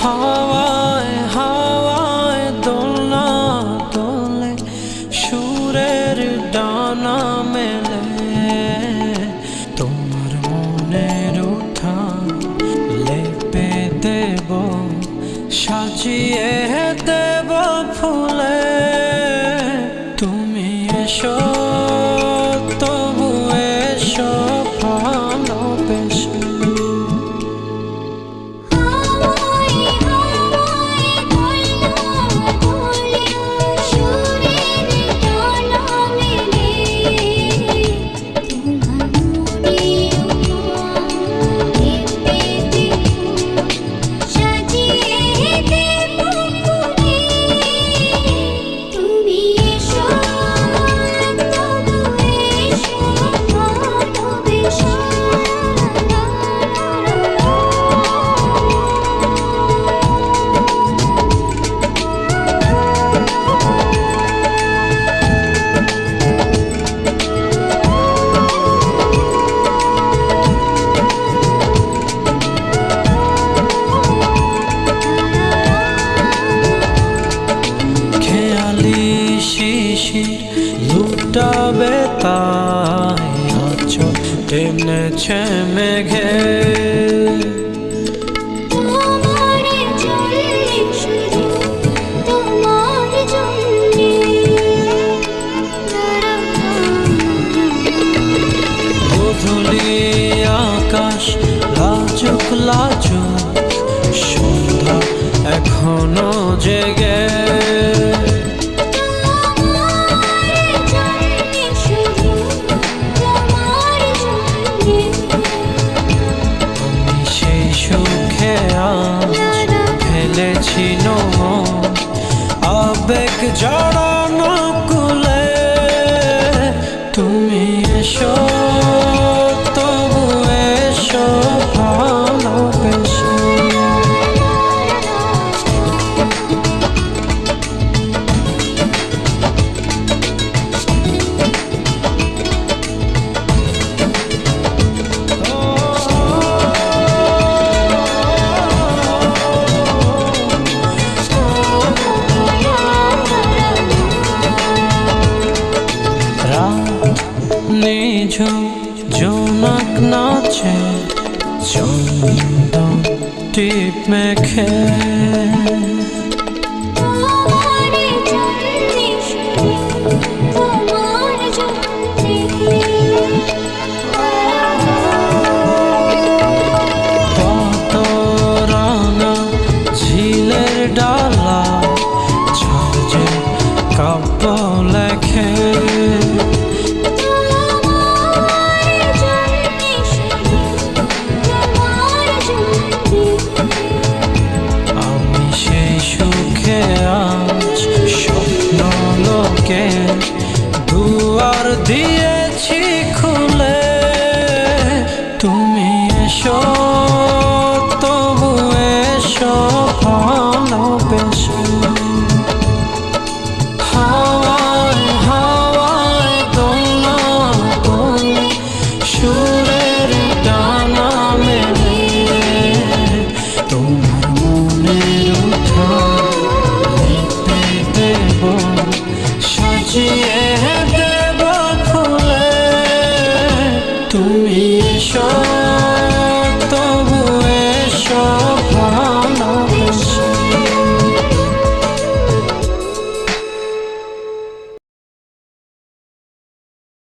হাওয়ায় হাওয়ায় দোলা দোলে, সুরের ডানা মেলে। তোমার মনের উঠা লেপে দেব, সাজিয়ে দেব ফুলে। তুমি এসো পাখির দুটা বেতা টেনেছে মেঘে। আকাশ লাজুক সন্ধ্যা এখনও জেগে। Oh. up. জোনাক নাচে চন্দ টিপ মেখে yeah.